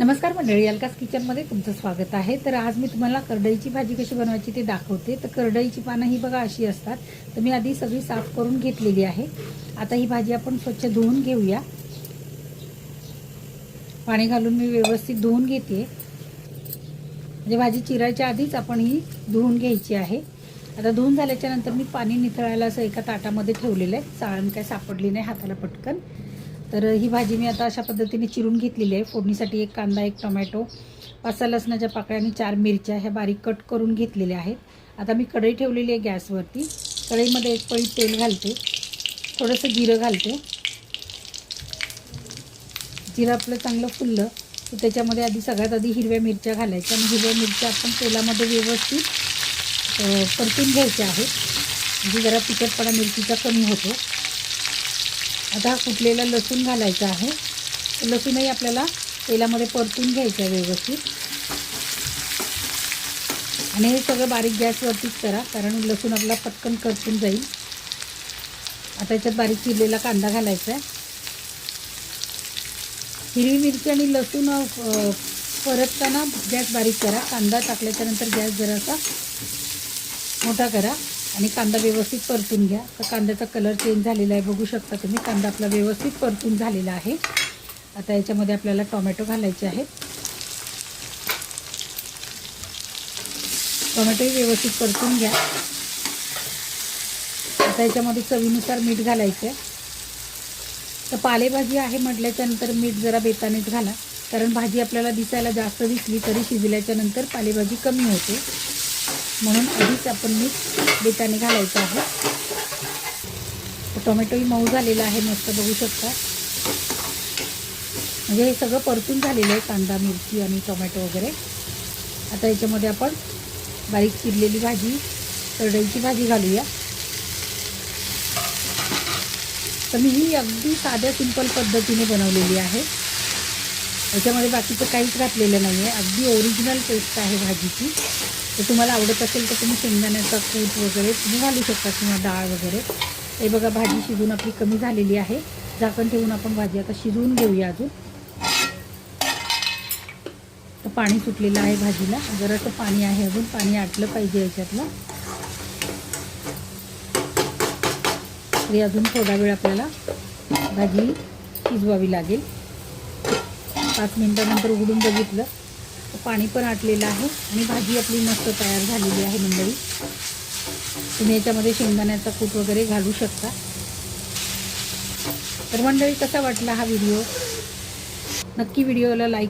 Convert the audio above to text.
नमस्कार मंडळी अलकास किचनमध्ये तुमचं स्वागत आहे. तर आज मी तुम्हाला करडईची भाजी कशी बनवायची ते दाखवते. तर करडईची पानं ही बघा अशी असतात. तर मी आधी सगळी साफ करून घेतलेली आहे. आता ही भाजी आपण स्वच्छ धुवून घेऊया. पाणी घालून मी व्यवस्थित धुवून घेते. म्हणजे भाजी चिरायच्या आधीच आपण ही धुवून घ्यायची आहे. आता धुवून झाल्याच्यानंतर मी पाणी निथळायला असं एका ताटामध्ये ठेवलेलं आहे. चाळण काय सापडली नाही हाताला पटकन. तर ही भाजी मी आता अशा पद्धतीने चिरून घेतलेली आहे. फोडणीसाठी एक कांदा एक टोमॅटो पाच सहा लसणाच्या पाकळ्या आणि चार मिरच्या ह्या बारीक कट करून घेतलेल्या आहेत. आता मी कढई ठेवलेली आहे गॅसवरती. कढईमध्ये एक पळी तेल घालते. थोडंसं जिरं घालते. जिरं आपलं चांगलं फुललं तर त्याच्यामध्ये आधी सगळ्यात आधी हिरव्या मिरच्या घालायच्या आणि हिरव्या मिरच्या आपण तेलामध्ये व्यवस्थित परतून घ्यायच्या आहेत. म्हणजे जरा तिखटपणा मिरचीचा कमी होतो. आता कुटलेला लसूण घालायचा आहे. लसूणही आपल्याला तेलामध्ये परतून घ्यायचं आहे व्यवस्थित. आणि हे सगळं बारीक गॅसवरतीच करा कारण लसूण आपला पटकन करपून जाईल. आता याच्यात बारीक चिरलेला कांदा घालायचा आहे. हिरवी मिरची आणि लसूण परतताना गॅस बारीक करा. कांदा टाकल्याच्यानंतर गॅस जरासा मोठा करा. आणि कांदा व्यवस्थित परतून घ्या. तर कांद्याचा कलर चेंज झालेला आहे. बघू शकता तुम्ही कांदा आपला व्यवस्थित परतून झालेला आहे. आता याच्यामध्ये आपल्याला टोमॅटो घालायचे आहेत. टोमॅटोही व्यवस्थित परतून घ्या. आता याच्यामध्ये चवीनुसार मीठ घालायचं आहे. तर पालेभाजी आहे म्हटल्याच्यानंतर मीठ जरा बेतानेच घाला. कारण भाजी आपल्याला दिसायला जास्त दिसली तरी शिजल्याच्यानंतर पालेभाजी कमी होते. म्हणून आधीच आपण मीठ बेताने घालायचं आहे. टोमॅटोही मऊ झालेला आहे मस्त बघू शकता. म्हणजे हे सगळं परतून झालेलं आहे कांदा मिरची आणि टोमॅटो वगैरे. आता याच्यामध्ये आपण बारीक चिरलेली भाजी करडईची भाजी घालूया. तर मी ही अगदी साध्या सिंपल पद्धतीने बनवलेली आहे. याच्यामध्ये बाकीचं काहीच घातलेलं नाही आहे अगदी ओरिजिनल टेस्ट आहे भाजीची. तर तुम्हाला आवडत असेल तर तुम्ही शेंगदाण्याचा कूट वगैरे तुम्ही घालू शकता किंवा डाळ वगैरे. हे बघा भाजी शिजून आपली कमी झालेली आहे. झाकण ठेवून आपण भाजी आता शिजवून घेऊया अजून. तर पाणी सुटलेलं आहे भाजीला. जरासं पाणी आहे अजून. पाणी आटलं पाहिजे याच्यातलं. तरी अजून थोडा वेळ आपल्याला भाजी शिजवावी लागेल. पाच मिनटानंतर उघडून बघितलं. पाणी पण आटलेलं आहे आणि भाजी आपली मस्त तयार झालेली आहे मंडळी. तुम्ही याच्यामध्ये शेंगदाण्याचा कूट वगैरे घालू शकता. तर मंडळी कसा वाटला हा व्हिडिओ? नक्की व्हिडिओला लाईक